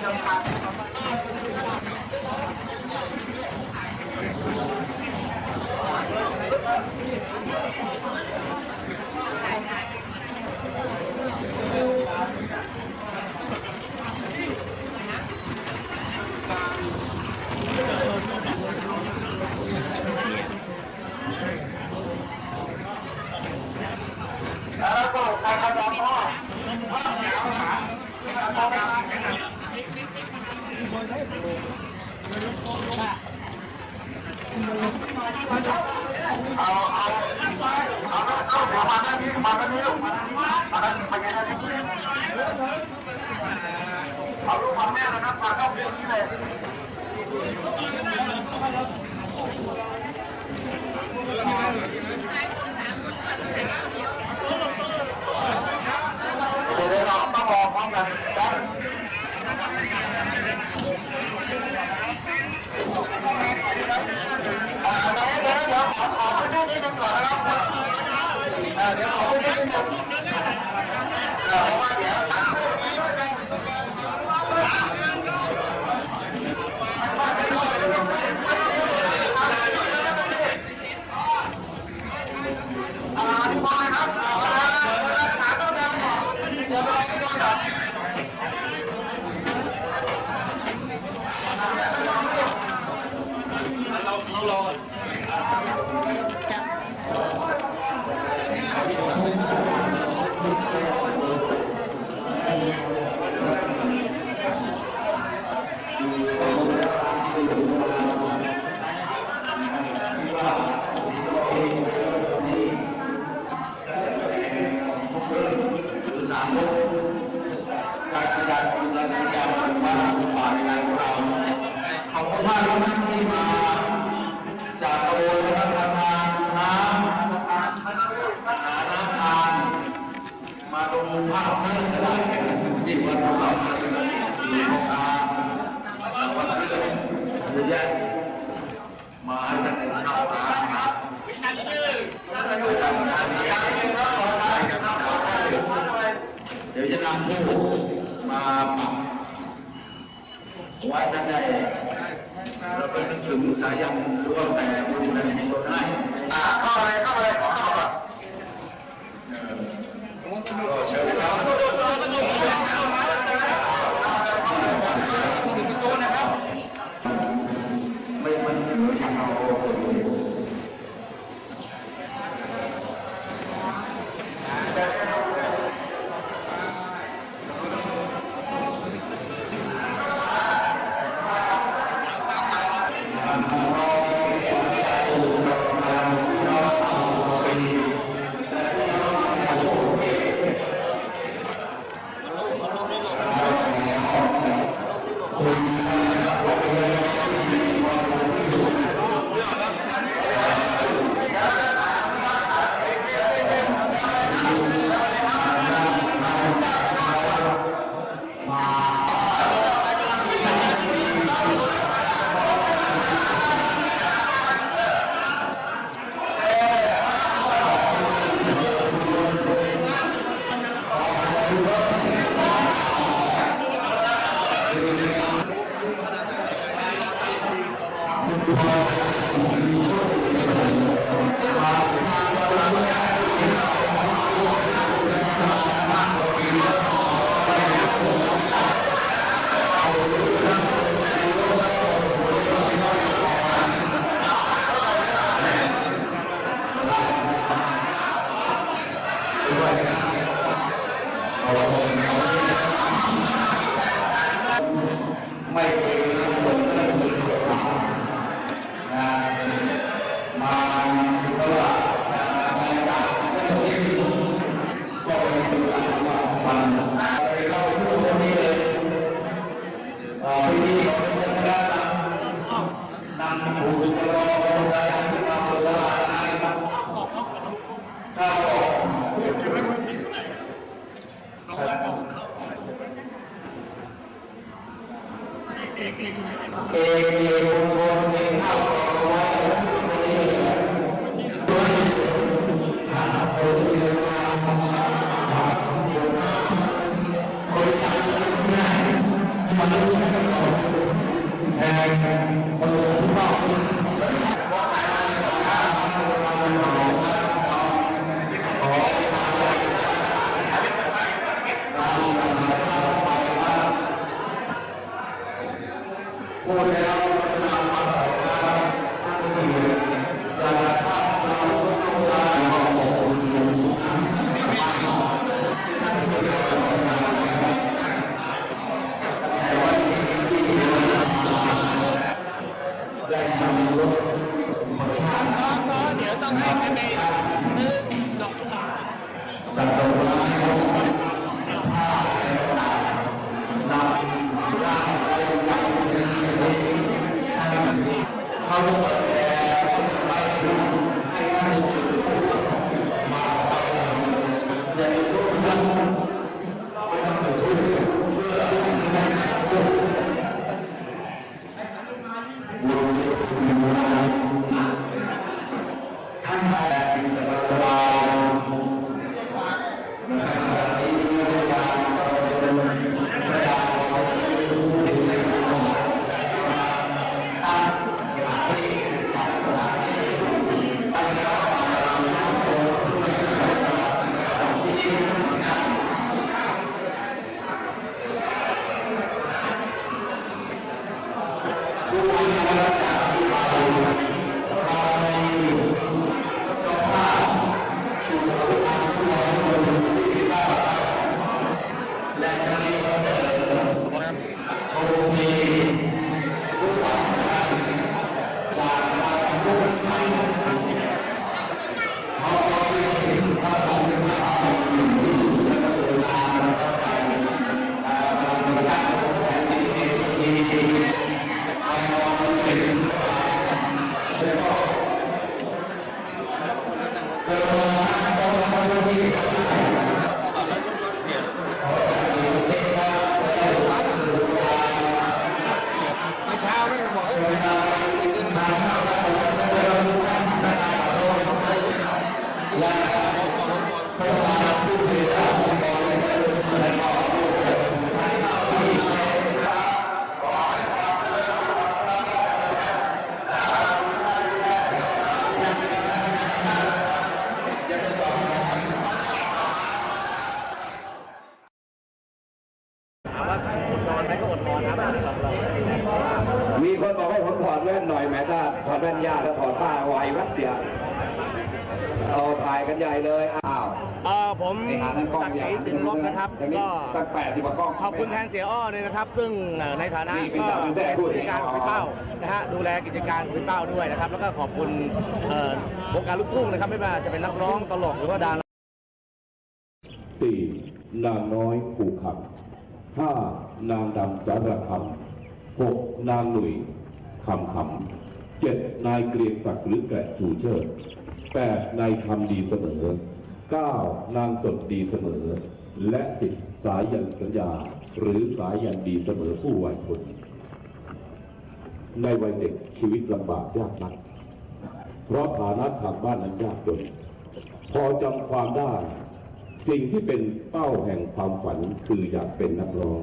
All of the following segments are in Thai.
Thank you. เอาลูกมาแม่นะครับมาเข้าเรื่องนี้เลยเดี๋ยวเราต้องรอพร้อมกันครับเดี๋ยวขอไปดูนิดนึงก่อนนะครับเดี๋ยวขอไปดูนิดนึง Não, não adianta. นาวกการจัดการคุณธรรมการปฏิบัติของเราขอบคุณมากครับ ได้เราไปนึกถึงสายันหรือว่าแต่บุญอะไรในตัวได้เข้าอะไรเข้าอะไรขอเข้าก่อน แว่นหน่อยแม้ถ้าถอดแว่นยากแล้วถอดผ้าไหวแวัดเดียวเอาถ่ายกันใหญ่เลยอ้าวเอ่อผมนี่หาทั้งกล้องศักดิ์ใหศญ่รีสินลบนะครับอย่างนี้ก็ตั้งแปดสิบกว่ากล้องขอบคุณแทนเสียอ้อเลยนะครับ ซึ่งเอ่อในฐานะนี่เป็นก็สาวเป็นแทรกพูดกิจการคุยเป้านะฮะดูแลกิจการคุยเป้าด้วยนะครับ แล้วก็ขอบคุณเอ่อวงการลูกทุ่งนะครับ ไม่ว่าจะเป็นนักร้องตลกหรือว่าดาราสี่นางน้อยผูกขับห้านางดำสารคำหกนางหนุ่ยคำขำ เจ็ดนายเกรียงศักดิ์หรือแกะชูเชิดแปดนายคำดีเสมอเก้านางสดดีเสมอ และสิบสายยันสัญญา หรือสายันดีเสมอผู้วัยคนในวัยเด็กชีวิตลำบากยากนัก เพราะฐานะทางบ้านนั้นยากจน พอจำความได้ สิ่งที่เป็นเป้าแห่งความฝันคืออยากเป็นนักร้อง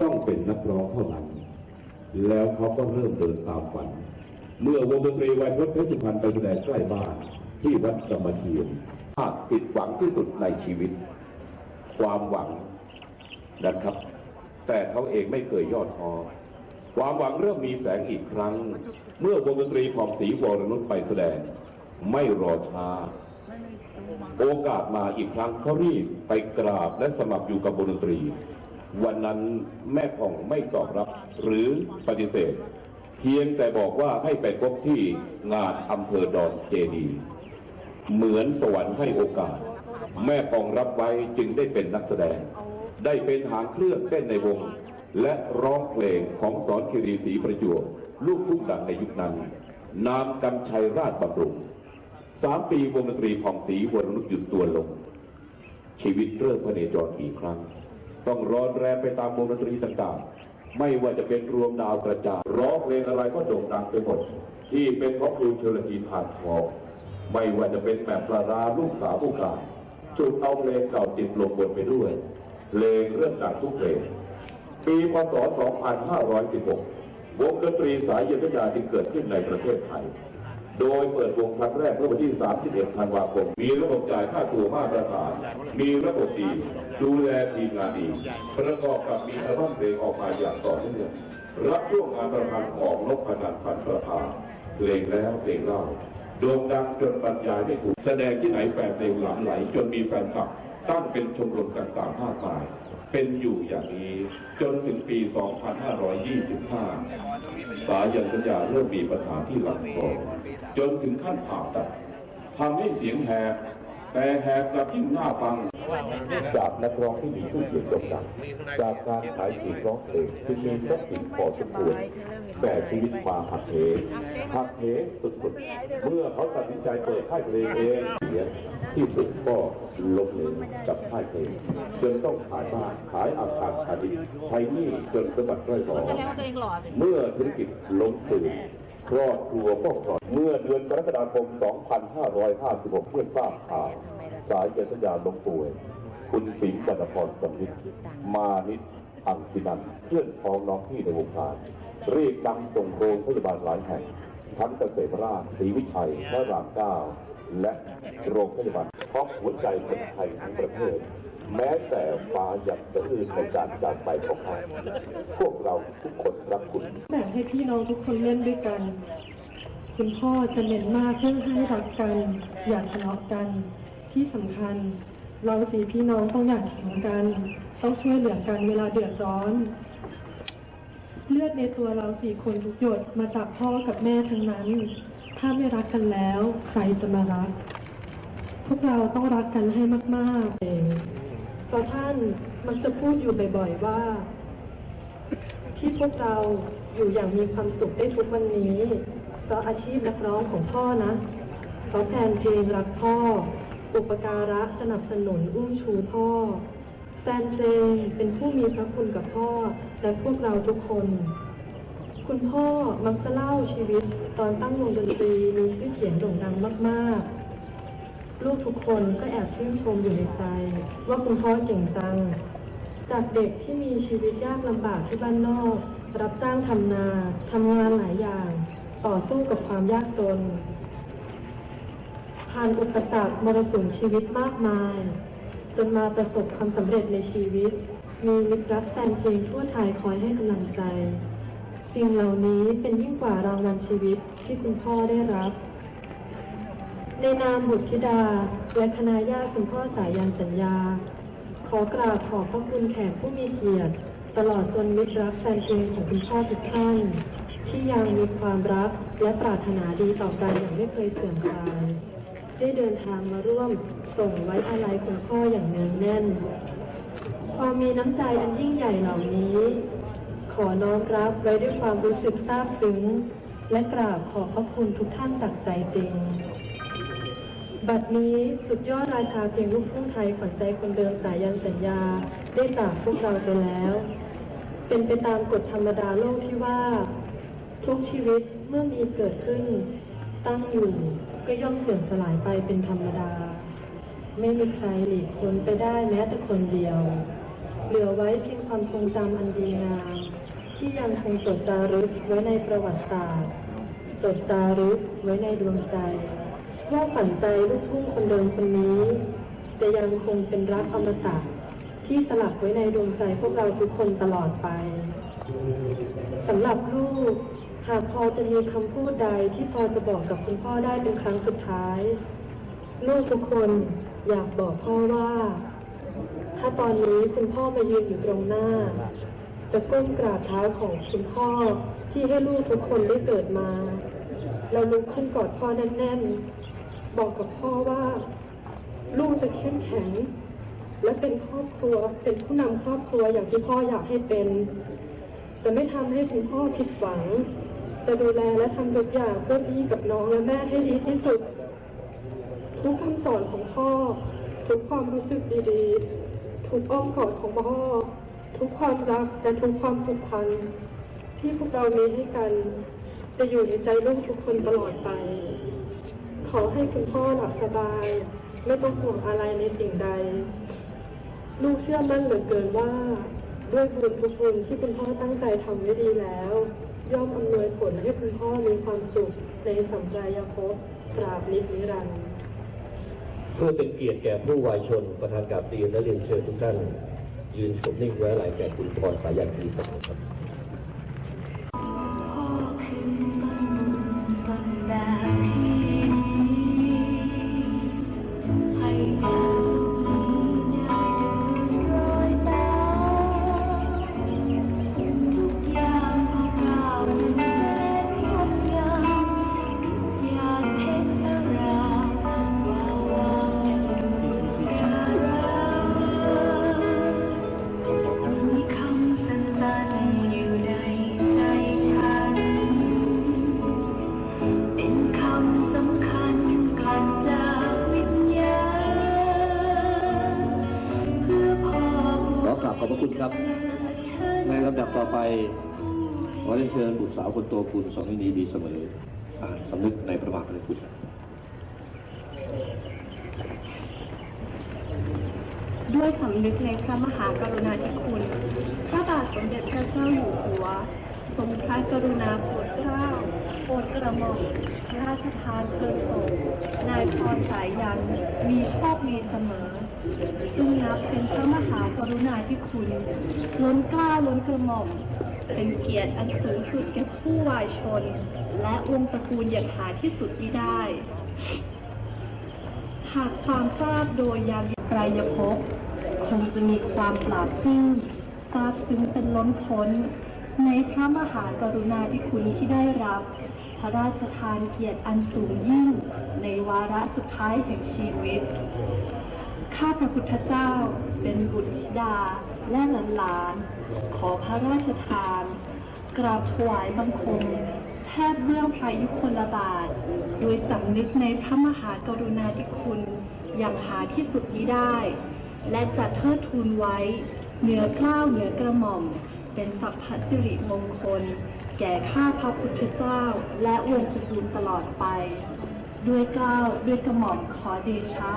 ต้องเป็นนักร้องเท่านั้น แล้วเขาก็เริ่มเดินตามฝัน เมื่อวงดนตรีไวยพจน์เพชรสุพรรณไปแสดงใกล้บ้านที่วัดกรรมเทียนภาคผิดหวังที่สุดในชีวิต ความหวังนะครับ แต่เขาเองไม่เคยย่อท้อความหวังเริ่มมีแสงอีกครั้ง เมื่อวงดนตรีของศรีวรนุชไปแสดง ไม่รอช้า โอกาสมาอีกครั้งเขารีบไปกราบและสมัครอยู่กับวงดนตรี วันนั้นแม่ผ่องไม่ตอบรับหรือปฏิเสธ พียงแต่บอกว่าให้ไปพบที่งานอำเภอดอนเจดี เหมือนสวรรค์ให้โอกาส แม่ผ่องรับไว้จึงได้เป็นนักแสดง ได้เป็นหางเครื่องเต้นในวง และร้องเพลงของสอนคิรีศรีประจวบลูกทุ่งดังในยุคนั้น นามกำชัยราชบำรุงสามปีวงดนตรีผ่องศรีวรนุชหยุดตัวลง ชีวิตเริ่มพเนจรอีกครั้ง ต้องร้อนแรงไปตามวงดนตรีต่างๆ ไม่ว่าจะเป็นรวมดาวกระจายร้องเพลงอะไรก็โด่งดังไปหมดที่เป็นของครูเชลธีทานทองไม่ว่าจะเป็นแบบปลาราลูกสาวผู้กลางจุดเอาเพลงเก่าติดลงบนไปด้วยเพลงเรื่องดังทุกเพลงปีพศ 2516 วงดนตรีสายเยสยาจึงเกิดขึ้นในประเทศไทย โดยเปิดวงครั้งแรกเมื่อวันที่ 31 ธันวาคม มีระบบจ่ายค่าตัวมาตรฐาน มีระบบดี ดูแลทีมงานดี ประกอบกับมีอัลบั้มเพลงออกมาอย่างต่อเนื่อง รับช่วงงานประพันธ์ของนพนันพันประภาเพลงแล้วเพลงเล่าโด่งดังจนบรรยายไม่ถูก แสดงที่ไหนแฟนเพลงหลั่งไหล จนมีแฟนคลับ ตั้งเป็นชมรมต่างๆมากมาย เป็นอยู่อย่างนี้ จนถึงปี 2525 สายันสัญญาเริ่มมีปัญหาที่หลำคอ จนถึงขั้นผ่าตัดทำให้เสียงแหบแต่แหบกลับยิ่งน่าฟัง จากนักร้องที่มีชื่อเสียงโด่งดังจากการขายเสียงร้องเพลงจึงมีทรัพย์สินพอสมควรแต่ชีวิตมาหักเหหักเหสุดๆ เมื่อเขาตัดสินใจเปิดค่ายเพลงเองเสียที่สุดก็ล้มเหลวกับค่ายเพลงจนต้องขายบ้านขายอาคารพาณิชย์ใช้หนี้จนสะบัดร้อยหอเมื่อธุรกิจล้มฝืน ครอบครัวก็คลอดเมื่อเดือนกรกฎาคม 2556เพื่อทราบข่าวสายเจสัญญาลงป่วย คุณปิ่มจันพรสมิตมานิตอังสินันเพื่อนพ้องน้องพี่ในวงการรีบนำส่งโรงพยาบาลหลายแห่ง ทั้งเกษมราชศรีวิชัยพระรามเก้าและโรงพยาบาลเพราะหัวใจคนไทยทั้งประเทศ แม้แต่ฟ้ายังสะอื้นในการจากไปของเขาพวกเราทุกคนรักคุณ แบ่งให้พี่น้องทุกคนเล่นด้วยกัน คุณพ่อจะเน้นมากเรื่องให้รักกัน อย่าทะเลาะกัน ที่สำคัญ เราสี่พี่น้องต้องอย่าทิ้งกัน ต้องช่วยเหลือกันเวลาเดือดร้อน เลือดในตัวเราสี่คนทุกหยดมาจากพ่อกับแม่ทั้งนั้น ถ้าไม่รักกันแล้ว ใครจะมารัก พวกเราต้องรักกันให้มากๆเอง เพราะท่านมักจะพูดอยู่บ่อยๆว่า ที่พวกเราอยู่อย่างมีความสุขได้ทุกวันนี้ เพราะอาชีพนักร้องของพ่อนะ เพราะแฟนเพลงรักพ่อ อุปการะสนับสนุนอุ้มชูพ่อ แฟนเพลงเป็นผู้มีพระคุณกับพ่อและพวกเราทุกคน คุณพ่อมักจะเล่าชีวิตตอนตั้งวงดนตรีมีชื่อเสียงโด่งดังมากๆ ลูกทุกคนก็แอบชื่นชมอยู่ในใจ ว่าคุณพ่อเก่งจัง จากเด็กที่มีชีวิตยากลำบากที่บ้านนอก รับจ้างทำนาทำงานหลายอย่าง ต่อสู้กับความยากจน ผ่านอุปสรรคมรสุมชีวิตมากมาย จนมาประสบความสำเร็จในชีวิต มีมิตรรักแฟนเพลงทั่วไทยคอยให้กำลังใจ สิ่งเหล่านี้เป็นยิ่งกว่ารางวัลชีวิตที่คุณพ่อได้รับ ในนามบุตรธิดา และคณะญาติคุณพ่อสายันสัญญา ขอกราบขอบพระคุณแขกผู้มีเกียรติ ตลอดจนมิตรรักแฟนเพลงของคุณพ่อทุกท่าน ที่ยังมีความรักและปรารถนาดีต่อกันอย่างไม่เคยเสื่อมคลายได้เดินทางมาร่วมส่งไว้อาลัยคุณพ่ออย่างเนืองแน่น ความมีน้ำใจอันยิ่งใหญ่เหล่านี้ ขอน้อมรับไว้ด้วยความรู้สึกซาบซึ้ง และกราบขอบพระคุณทุกท่านจากใจจริง บัดนี้สุดยอดราชาเพลงลูกทุ่งไทยขวัญใจคนเดิมสายันสัญญาได้จากพวกเราไปแล้ว เป็นไปตามกฎธรรมดาโลกที่ว่า ทุกชีวิตเมื่อมีเกิดขึ้น ตั้งอยู่ก็ย่อมเสื่อมสลายไปเป็นธรรมดา ไม่มีใครหลีกพ้นไปได้แม้แต่คนเดียว เหลือไว้เพียงความทรงจำอันดีงาม ที่ยังคงจดจารึกไว้ในประวัติศาสตร์ จดจารึกไว้ในดวงใจ ว่าฝันใจลูกทุ่งคนเดิมคนนี้ จะยังคงเป็นรักอมตะที่สลักไว้ในดวงใจพวกเราทุกคนตลอดไปสำหรับลูก หากพอจะมีคำพูดใดที่พอจะบอกกับคุณพ่อได้เป็นครั้งสุดท้าย ลูกทุกคนอยากบอกพ่อว่า ถ้าตอนนี้คุณพ่อมายืนอยู่ตรงหน้า จะก้มกราบเท้าของคุณพ่อที่ให้ลูกทุกคนได้เกิดมา เราลุกขึ้นกอดพ่อแน่นๆ บอกกับพ่อว่า ลูกจะเข้มแข็ง และเป็นครอบครัวเป็นผู้นำครอบครัวอย่างที่พ่ออยากให้เป็น จะไม่ทำให้คุณพ่อผิดหวัง จะดูแลและทำทุกอย่างเพื่อพี่กับน้องและแม่ให้ดีที่สุด ทุกคำสอนของพ่อ ทุกความรู้สึกดีๆ ทุกอ้อมกอดของพ่อ ทุกความรักและทุกความผูกพันที่พวกเรามีให้กัน จะอยู่ในใจลูกทุกคนตลอดไป ขอให้คุณพ่อหลับสบาย ไม่ต้องห่วงอะไรในสิ่งใด ลูกเชื่อมั่นเหลือเกินว่า ด้วยบุญทุกบุญที่คุณพ่อตั้งใจทำไว้ดีแล้ว ย่อมอำนวยผลให้คุณพ่อมีความสุขในสัมปรายภพตราบนิจนิรันดร์เพื่อเป็นเกียรติแก่ผู้วายชนประธานกาบเรียนและเรียนเชิญทุกท่าน ยืนสงบนิ่งไว้อาลายแก่คุณพรสายันตีสมครั เชิญบุตรสาวคุณสองนินีดีเสมออ่านสำนึกในพระบาทพระคุณครับด้วยสำนึกในพระมหากรุณาธิคุณ พระบาทสมเด็จพระเจ้าอยู่หัว ทรงพระกรุณาโปรดเกล้าโปรดกระหม่อมพระราชทานเพลิงศพนายพรสายยันมีโชคดีเสมอซึ่งนับเป็นพระมหากรุณาธิคุณ ล้นกล้าล้นกระหม่อม เป็นเกียรติอันสูงสุดแก่ผู้วายชน และวงศ์ตระกูลอย่างหาที่สุดมิได้ หากความทราบโดยยามไกรยภพคงจะมีความปราบปลื้มซาบซึ้งเป็นล้นพ้น ในพระมหากรุณาธิคุณที่ได้รับ พระราชทานเกียรติอันสูงยิ่ง ในวาระสุดท้ายแห่งชีวิต ข้าพระพุทธเจ้าเป็นบุตรธิดา และหลานๆ ขอพระราชทาน กราบถวายบังคม แทบเบื้องพระยุคลบาท โดยสำนึกในพระมหากรุณาธิคุณอย่างหาที่สุดมิได้ และจะเทิดทูนไว้ เหนือกล้าวเหนือกระหม่อม เป็นสัพพสิริมงคล แก่ข้าพระพุทธเจ้า และวงศ์ตระกูลตลอดไป ด้วยเกล้าวด้วยกระหม่อมขอเดชะ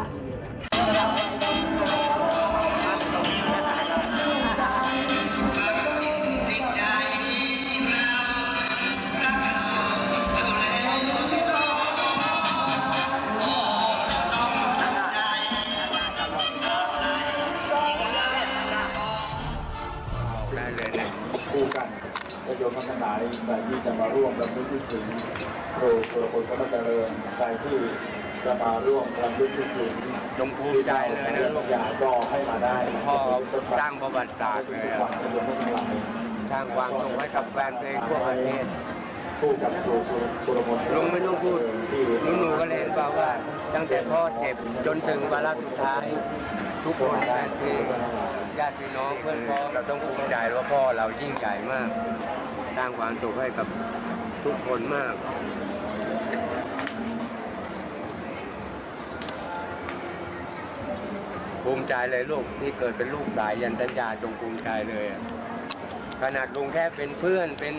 ใครที่จะมาร่วมรำลึกถึงครูสุรพลสมัจเจริญใครที่จะมาร่วมรำลึกถึงจงภูมิใจเลยนะอยางก็ให้มาได้พ่อสร้างประวัติศาสตร์เลยสร้างความสุขให้กับแฟนเพลงทั่วประเทศคู่กับครูสุรพลลุงไม่ต้องพูดหนูหนูก็เลยบอกว่าตั้งแต่พ่อเจ็บจนถึงวาระสุดท้าย ทุกคนแฟนเพลงญาติพี่น้องเพื่อนพ้องเราต้องภูมิใจว่าพ่อเรายิ่งใหญ่มาก สร้างความสุขให้กับทุกคนมากภูมิใจเลยลูกที่เกิดเป็นลูกสายยันตัญญาจงภูมิใจเลยขนาดลุงแค่เป็นเพื่อนเป็น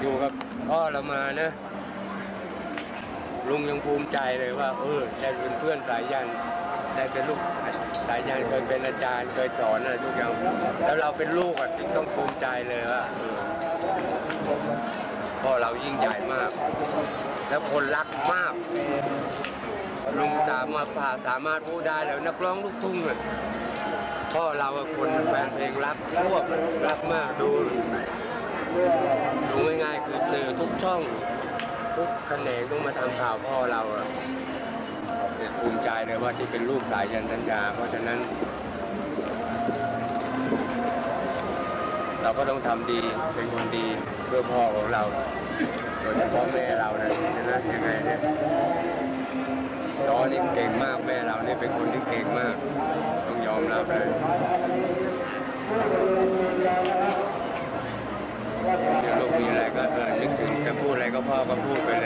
อยู่กับพ่อเรามานะ ลุงยังภูมิใจเลยว่า เออได้เป็นเพื่อนสายยันได้เป็นลูก สายยันเคยเป็นอาจารย์เคยสอนอะไรทุกอย่างแล้วเราเป็นลูกอะต้องภูมิใจเลยว่าพ่อเรายิ่งใหญ่มาก แล้วคนรักมาก ลุงสามารถพาสามารถพูดได้แล้วนักร้องลูกทุ่งอะพ่อเราอะคนแฟนเพลงรักทั่วระรักมากดูดูง่ายๆคือสื่อทุกช่อง ทุกแขนงต้องมาทำข่าวพ่อเราอะ ภูมิใจเลยว่าที่เป็นลูกสายยันสัญญา เพราะฉะนั้น เราก็ต้องทำดีเป็นคนดีเพื่อพ่อของเราโดยเฉพาะแม่เรานะนะยังไงเนี่ยจอนี่เก่งมากแม่เราเนี่ยเป็นคนที่เก่งมาก ต้องยอมรับเลยเดี๋ยวลูกมีอะไรก็เออนึกถึงจะพูดอะไรก็พ่อก็พูดไปเลย